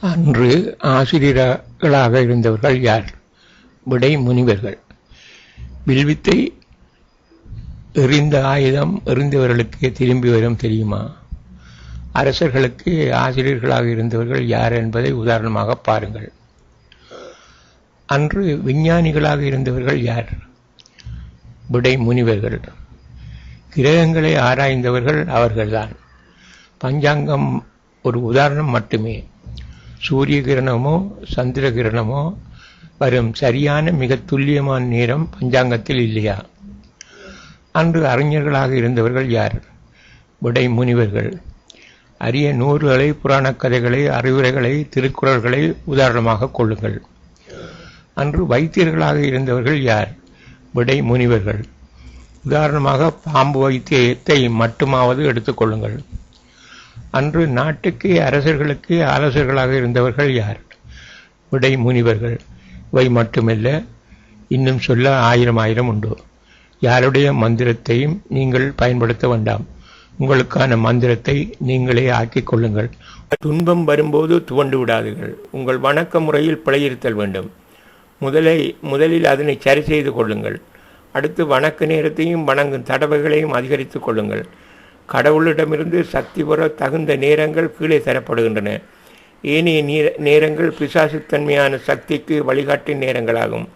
அன்று ஆசிரியர்களாக இருந்தவர்கள் யார்? விடை முனிவர்கள். வில்வித்தை எறிந்த ஆயுதம் எறிந்தவர்களுக்கு திரும்பி வரும் தெரியுமா? அரசர்களுக்கு ஆசிரியர்களாக இருந்தவர்கள் யார் என்பதை உதாரணமாக பாருங்கள். அன்று விஞ்ஞானிகளாக இருந்தவர்கள் யார்? விடை முனிவர்கள். கிரகங்களை ஆராய்ந்தவர்கள் அவர்கள்தான். பஞ்சாங்கம் ஒரு உதாரணம் மட்டுமே. சூரிய கிரணமோ சந்திர கிரணமோ வரும் சரியான மிக துல்லியமான நேரம் பஞ்சாங்கத்தில் இல்லையா? அன்று அறிஞர்களாக இருந்தவர்கள் யார்? விடை முனிவர்கள். அரிய நூறுகளை புராணக் கதைகளை அறிவுரைகளை திருக்குறள்களை உதாரணமாக கொள்ளுங்கள். அன்று வைத்தியர்களாக இருந்தவர்கள் யார்? விடை முனிவர்கள். உதாரணமாக பாம்பு வைத்தியத்தை மட்டுமாவது எடுத்துக்கொள்ளுங்கள் அன்று நாட்டுக்கு அரசர்களுக்கு ஆலோசகர்களாக இருந்தவர்கள் யார்? விடை முனிவர்கள். இவை மட்டுமல்ல இன்னும் சொல்ல ஆயிரம் ஆயிரம் உண்டு. யாருடைய மந்திரத்தையும் நீங்கள் பயன்படுத்த வேண்டாம். உங்களுக்கான மந்திரத்தை நீங்களே ஆக்கிக் கொள்ளுங்கள். துன்பம் வரும்போது துவண்டு விடாதீர்கள். உங்கள் வணக்க முறையில் பிழையிருத்தல் வேண்டும். முதலை முதலில் அதனை சரி செய்து கொள்ளுங்கள். அடுத்து வணக்க நேரத்தையும் வணங்கும் தடவைகளையும் அதிகரித்துக் கொள்ளுங்கள். கடவுளிடமிருந்து சக்தி பெற தகுந்த நேரங்கள் கீழே தரப்படுகின்றன. ஏனைய நீர நேரங்கள் பிசாசுத்தன்மையான சக்திக்கு வழிகாட்டும் நேரங்களாகும்.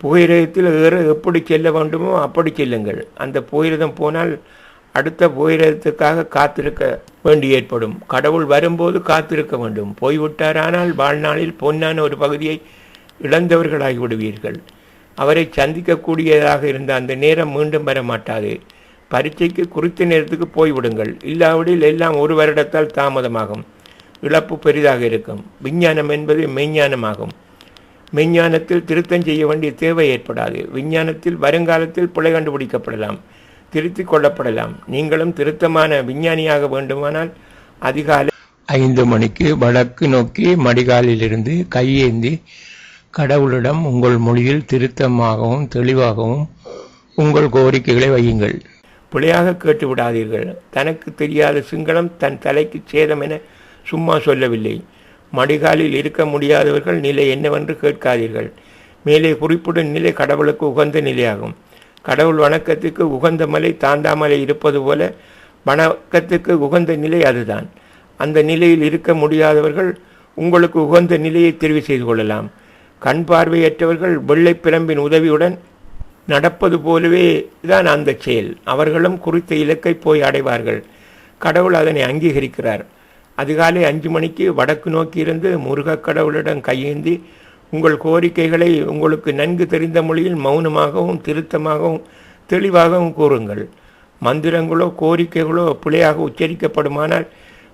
புகையிரதத்தில் ஏற எப்படி செல்ல வேண்டுமோ அப்படி செல்லுங்கள். அந்த புகையிரதம் போனால் அடுத்த புகையிரதத்துக்காக காத்திருக்க வேண்டி ஏற்படும். கடவுள் வரும்போது காத்திருக்க வேண்டும். போய்விட்டாரானால் வாழ்நாளில் பொன்னான ஒரு பகுதியை இழந்தவர்களாகி விடுவீர்கள் அவரை சந்திக்கக்கூடியதாக இருந்த அந்த நேரம் மீண்டும் வர மாட்டாது பரீட்சைக்கு குறித்த நேரத்துக்கு போய்விடுங்கள். இல்லாவிடில் எல்லாம் ஒரு வருடத்தால் தாமதமாகும். இழப்பு பெரிதாக இருக்கும். விஞ்ஞானம் என்பது மெய்ஞானமாகும். மெய்ஞானத்தில் திருத்தம் செய்ய வேண்டிய தேவை ஏற்படாது. விஞ்ஞானத்தில் வருங்காலத்தில் பிழை கண்டுபிடிக்கப்படலாம். திருத்திக் கொள்ளப்படலாம். நீங்களும் திருத்தமான விஞ்ஞானியாக வேண்டுமானால் அதிகாலை ஐந்து மணிக்கு வடக்கு நோக்கி மடிகாலிலிருந்து கையேந்தி கடவுளிடம் உங்கள் மொழியில் திருத்தமாகவும் தெளிவாகவும் உங்கள் கோரிக்கைகளை வையுங்கள். பிழையாக கேட்டு விடாதீர்கள் தனக்கு தெரியாத சிங்களம் தன் தலைக்கு சேதம் என சும்மா சொல்லவில்லை. மடிகாலில் இருக்க முடியாதவர்கள் நிலை என்னவென்று கேட்காதீர்கள். மேலே குறிப்பிடும் நிலை கடவுளுக்கு உகந்த நிலையாகும். கடவுள் வணக்கத்துக்கு உகந்த மலை தாந்தாமலை இருப்பது போல வணக்கத்துக்கு உகந்த நிலை அதுதான். அந்த நிலையில் இருக்க முடியாதவர்கள் உங்களுக்கு உகந்த நிலையை தெரிவு செய்து கொள்ளலாம். கண் பார்வையற்றவர்கள் வெள்ளை பிரம்பின் உதவியுடன் நடப்பது போலவே தான் அந்த செயல். அவர்களும் குறித்த இலக்கை போய் அடைவார்கள். கடவுள் அதனை அங்கீகரிக்கிறார். அதிகாலை அஞ்சு மணிக்கு வடக்கு நோக்கியிருந்து முருகக் கடவுளிடம் கையேந்தி உங்கள் கோரிக்கைகளை உங்களுக்கு நன்கு தெரிந்த மொழியில் மௌனமாகவும் திருத்தமாகவும் தெளிவாகவும் கூறுங்கள். மந்திரங்களோ கோரிக்கைகளோ பிழையாக உச்சரிக்கப்படுமானால்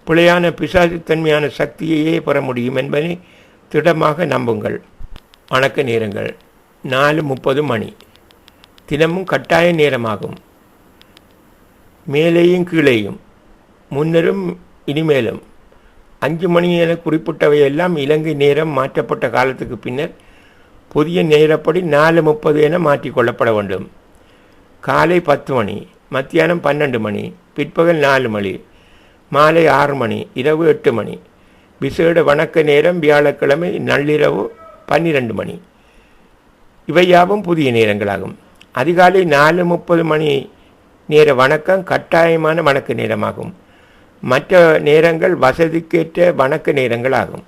பிழையான பிசாசுத்தன்மையான சக்தியையே பெற முடியும் என்பதை திடமாக நம்புங்கள். வணக்க நேரங்கள். நாலு முப்பது மணி. தினமும் கட்டாய நேரமாகும். மேலேயும் கீழேயும். முன்னரும் இனிமேலும். அஞ்சு மணி என குறிப்பிட்டவையெல்லாம் இலங்கை நேரம் மாற்றப்பட்ட காலத்துக்கு பின்னர் புதிய நேரப்படி நாலு முப்பது என மாற்றிக்கொள்ளப்பட வேண்டும். காலை பத்து மணி மத்தியானம் பன்னெண்டு மணி பிற்பகல் நாலு மணி மாலை ஆறு மணி இரவு எட்டு மணி விசேட வணக்க நேரம் வியாழக்கிழமை நள்ளிரவு பன்னிரண்டு மணி. இவையாவும் புதிய நேரங்களாகும். அதிகாலை நாலு முப்பது மணி நேர வணக்கம் கட்டாயமான வணக்க நேரமாகும். மற்ற நேரங்கள் வசதிக்கேற்ற வணக்க நேரங்கள் ஆகும்